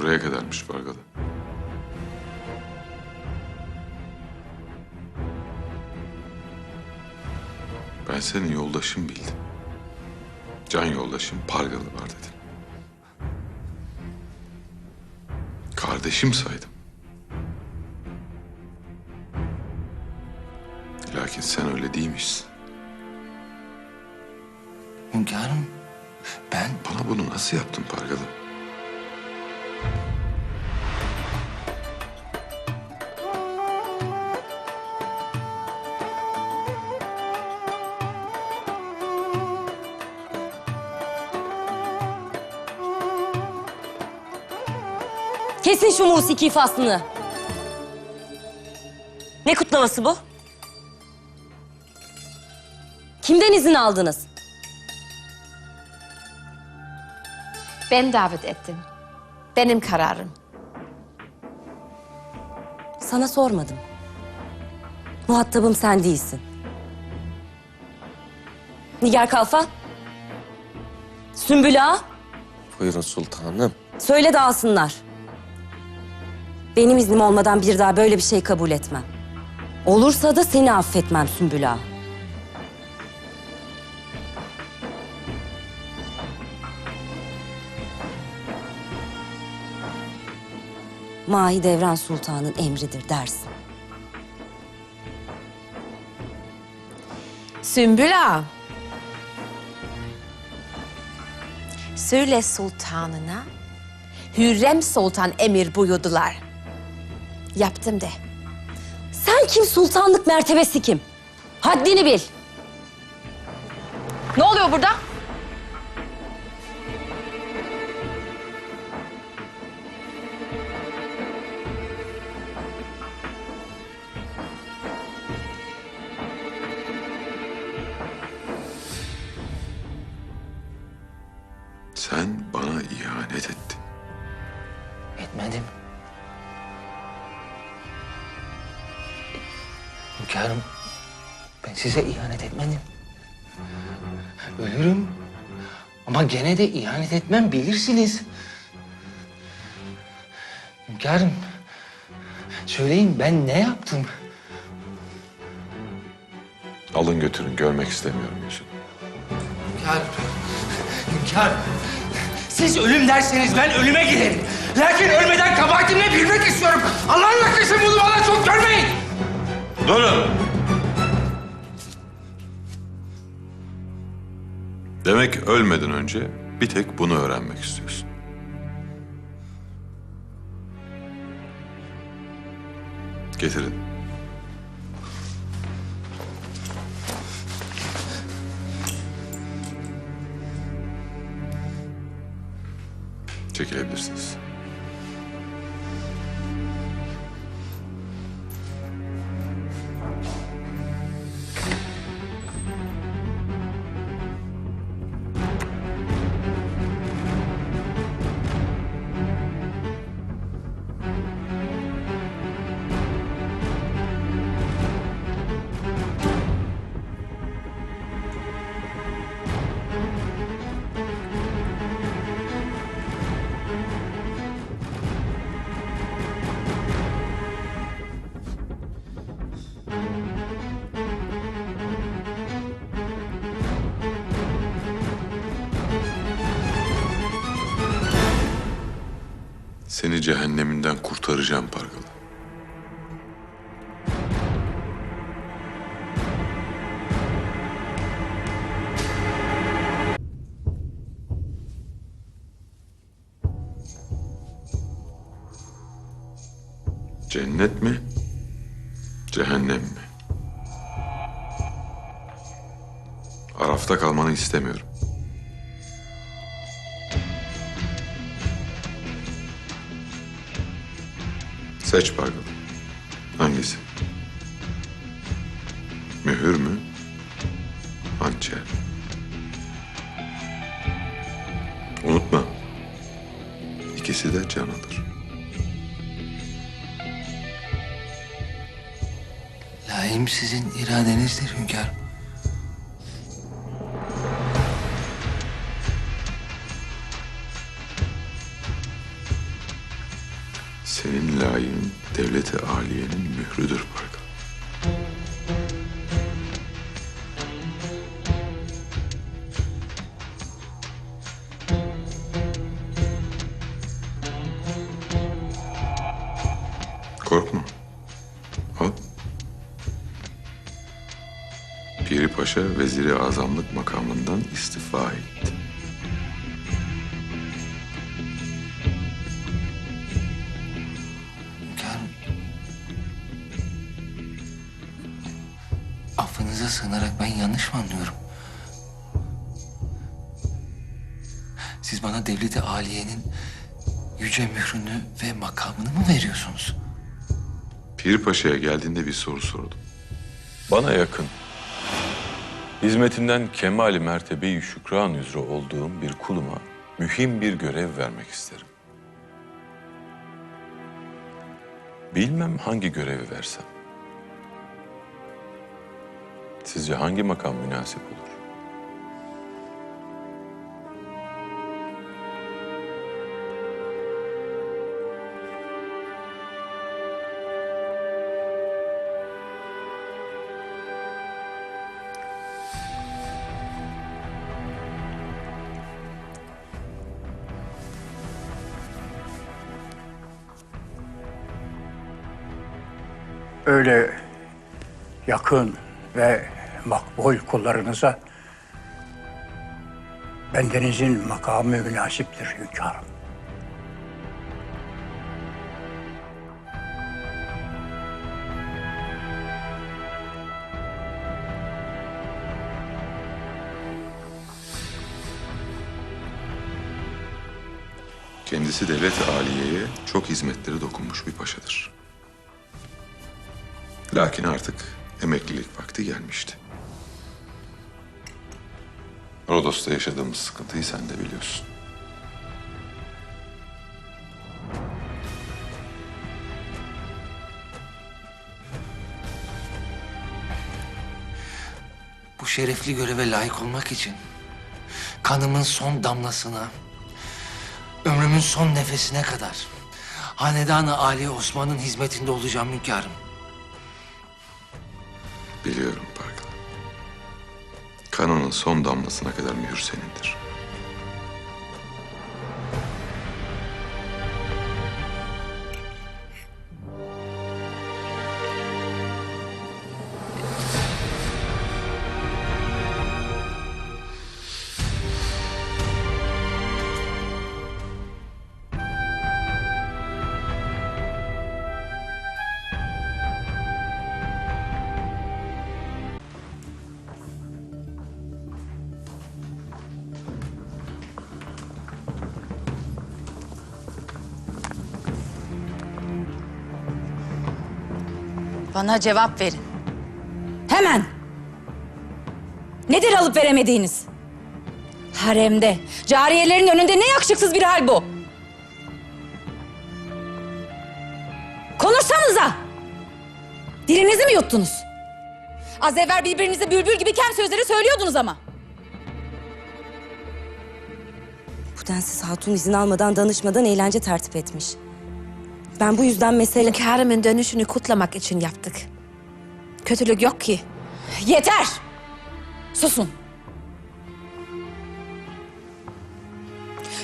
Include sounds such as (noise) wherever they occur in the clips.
Buraya kadarmış Pargalı. Ben senin yoldaşın bildim. Can yoldaşım Pargalı var dedim. Kardeşim saydım. Lakin sen öyle değilmişsin. Hünkârım, ben Bana bunu nasıl yaptın Pargalı? Kesin şu musiki faslını. Ne kutlaması bu? Kimden izin aldınız? Ben davet ettim. Benim kararım. Sana sormadım. Muhatabım sen değilsin. Nigar Kalfa. Sümbül Ağa. buyurun sultanım. Söyle de alsınlar. Benim iznim olmadan bir daha böyle bir şey kabul etmem. Olursa da seni affetmem Sümbül Ağa. Mahidevran Sultan'ın emridir dersin. Sümbül Ağa. Söyle sultanına. Hürrem Sultan emir buyurdular. Yaptım de. Sen kim sultanlık mertebesi kim? Haddini bil. Ne oluyor burada? Sen bana ihanet ettin. Etmedim. Hünkârım, ben size ihanet etmedim. Ölürüm. Ama gene de ihanet etmem bilirsiniz. Hünkârım, söyleyin ben ne yaptım? Alın götürün görmek istemiyorum yüzünü. Hünkârım, hünkârım. Siz ölüm derseniz ben ölüme giderim. Lakin ölmeden kabahatimle bilmek istiyorum. Allah'ın hakkı bunu bana çok görmeyin. Durun! Demek ölmeden önce bir tek bunu öğrenmek istiyorsun. Getirin. Çekilebilirsiniz. Seni cehenneminden kurtaracağım Pargalı. Cennet mi? Cehennem mi? Arafta kalmanı istemiyorum. Seç Pargalı. Hangisi? Mühür mü? Hançer. Unutma. İkisi de can alır. Laim sizin iradenizdir hünkârım. Velayinin devleti aliyenin mührüdür Pargalı. Korkma. Al. Piri Paşa veziri azamlık makamından istifa etti. Sığınarak ben yanlış mı anlıyorum? Siz bana devleti aliyenin yüce mührünü ve makamını mı veriyorsunuz? Piri Paşa'ya geldiğinde bir soru sordum. Bana yakın. Hizmetinden kemali mertebeyi şükran üzere olduğum bir kuluma mühim bir görev vermek isterim. Bilmem hangi görevi versem. Sizce hangi makam münasip olur? öyle yakın ve makbul kullarınıza bendenizin makamı münasiptir hünkârım. Kendisi devlet aliyeye çok hizmetleri dokunmuş bir paşadır. Lakin artık emeklilik vakti gelmişti. Rodos'ta yaşadığımız sıkıntıyı sen de biliyorsun. Bu şerefli göreve layık olmak için kanımın son damlasına, ömrümün son nefesine kadar Hanedan-ı Ali Osman'ın hizmetinde olacağım hünkârım. Biliyorum son damlasına kadar mühür senindir. Bana cevap verin. Hemen. Nedir alıp veremediğiniz? Haremde, cariyelerin önünde ne yakışıksız bir hal bu? Konuşsanıza! Dilinizi mi yuttunuz? Az evvel birbirinize bülbül gibi kem sözleri söylüyordunuz ama. Bu densiz hatun izin almadan danışmadan eğlence tertip etmiş. Ben bu yüzden mesele... Hünkârımın dönüşünü kutlamak için yaptık. Kötülük yok ki. Yeter! Susun.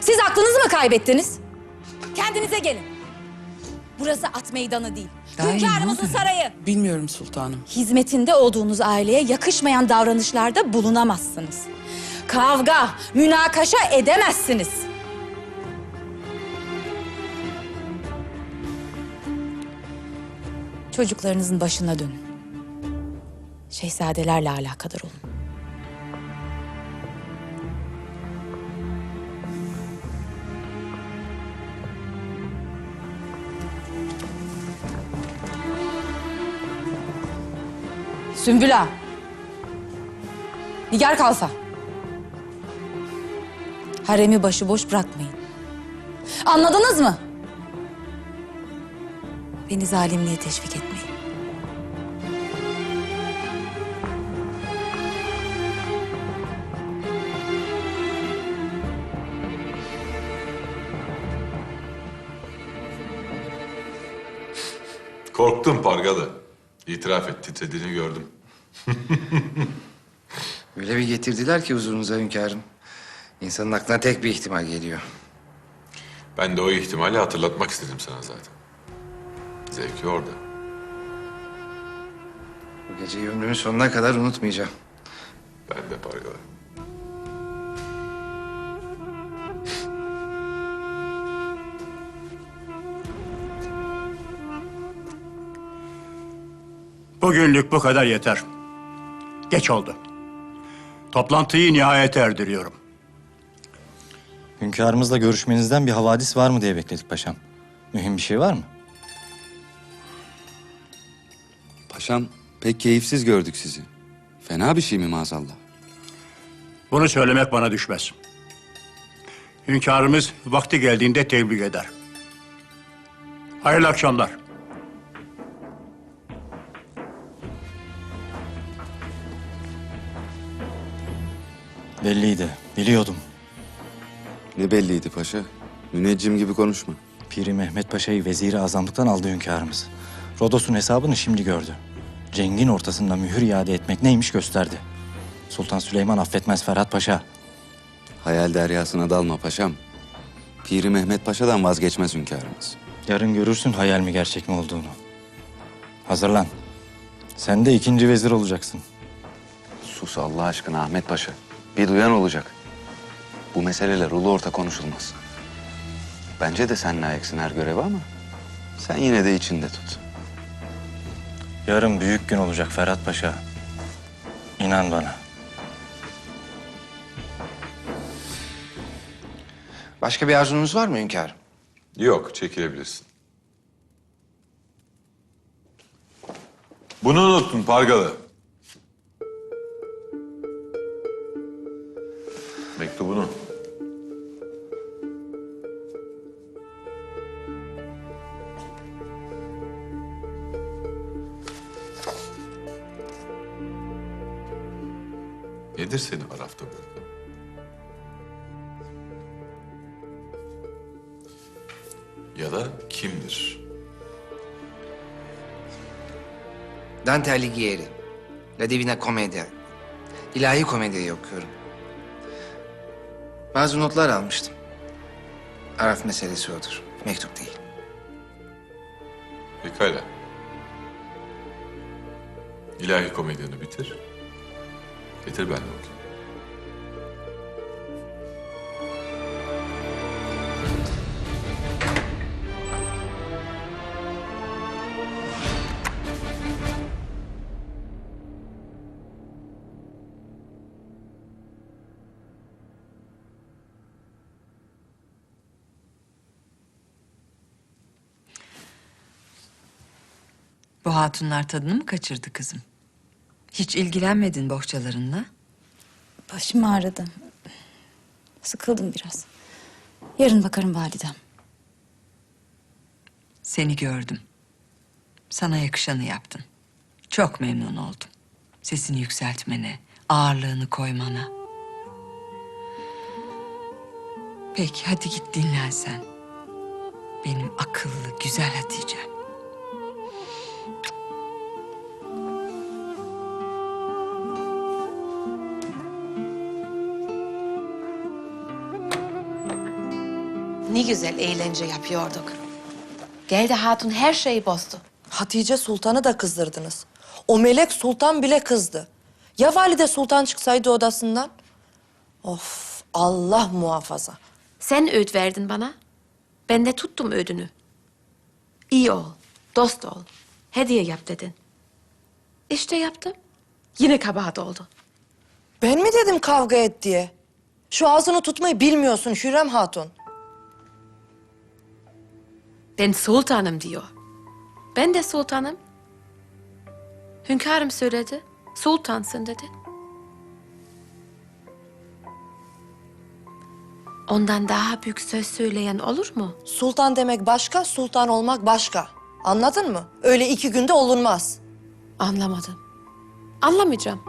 Siz aklınızı mı kaybettiniz? Kendinize gelin. Burası at meydanı değil. Hünkârımızın sarayı. Bilmiyorum sultanım. Hizmetinde olduğunuz aileye yakışmayan davranışlarda bulunamazsınız. Kavga, münakaşa edemezsiniz. Çocuklarınızın başına dönün. Şehzadelerle alakadar olun. Sümbül Ağa. Nigar Kalfa. Haremi başıboş bırakmayın. Anladınız mı? Beni zalimliğe teşvik etmeyin. Korktum Pargalı. İtiraf et titrediğini gördüm. (laughs) Öyle bir getirdiler ki huzurunuza hünkârım. İnsanın aklına tek bir ihtimal geliyor. Ben de o ihtimali hatırlatmak istedim sana zaten. Zevki orada. Bu geceyi ömrümün sonuna kadar unutmayacağım. Ben de Pargalı. Bugünlük bu kadar yeter. Geç oldu. Toplantıyı nihayete erdiriyorum. Hünkârımızla görüşmenizden bir havadis var mı diye bekledik paşam. Mühim bir şey var mı? Paşam pek keyifsiz gördük sizi. Fena bir şey mi maazallah? Bunu söylemek bana düşmez. Hünkârımız vakti geldiğinde tebliğ eder. Hayırlı akşamlar. Belliydi, biliyordum. Ne belliydi paşa. Müneccim gibi konuşma. Piri Mehmet Paşa'yı veziri azamlıktan aldı hünkârımız. Rodos'un hesabını şimdi gördü. Cengin ortasında mühür iade etmek neymiş gösterdi. Sultan Süleyman affetmez Ferhat Paşa. Hayal deryasına dalma paşam. Piri Mehmet Paşa'dan vazgeçmez hünkârımız. Yarın görürsün hayal mi gerçek mi olduğunu. Hazırlan. Sen de ikinci vezir olacaksın. Sus Allah aşkına Ahmet Paşa. Bir duyan olacak. Bu meseleler ulu orta konuşulmaz. Bence de sen layıksın her göreve ama sen yine de içinde tut. Yarın büyük gün olacak Ferhat Paşa. İnan bana. Başka bir arzunuz var mı hünkârım? Yok, çekilebilirsin. Bunu unuttun Pargalı. Mektubunu. Dante Alighieri. La Divina Commedia. İlahi komediyi okuyorum. Bazı notlar almıştım. Araf meselesi odur. Mektup değil. Pekala. İlahi komedyanı bitir. Getir ben de okuyayım. Bu hatunlar tadını mı kaçırdı kızım? Hiç ilgilenmedin bohçalarınla. Başım ağrıdı. Sıkıldım biraz. Yarın bakarım validem. Seni gördüm. Sana yakışanı yaptın. Çok memnun oldum. Sesini yükseltmene, ağırlığını koymana. Peki hadi git dinlen sen. Benim akıllı, güzel Hatice'm. Ne güzel eğlence yapıyorduk. Geldi hatun her şeyi bozdu. Hatice Sultan'ı da kızdırdınız. O melek sultan bile kızdı. Ya valide sultan çıksaydı odasından? Of Allah muhafaza. Sen öğüt verdin bana. Ben de tuttum ödünü. İyi ol, dost ol, hediye yap dedin. İşte yaptım. Yine kabahat oldu. Ben mi dedim kavga et diye? Şu ağzını tutmayı bilmiyorsun Hürrem Hatun. Ben sultanım diyor. Ben de sultanım. Hünkârım söyledi. Sultansın dedi. Ondan daha büyük söz söyleyen olur mu? Sultan demek başka, sultan olmak başka. Anladın mı? Öyle iki günde olunmaz. Anlamadım. Anlamayacağım.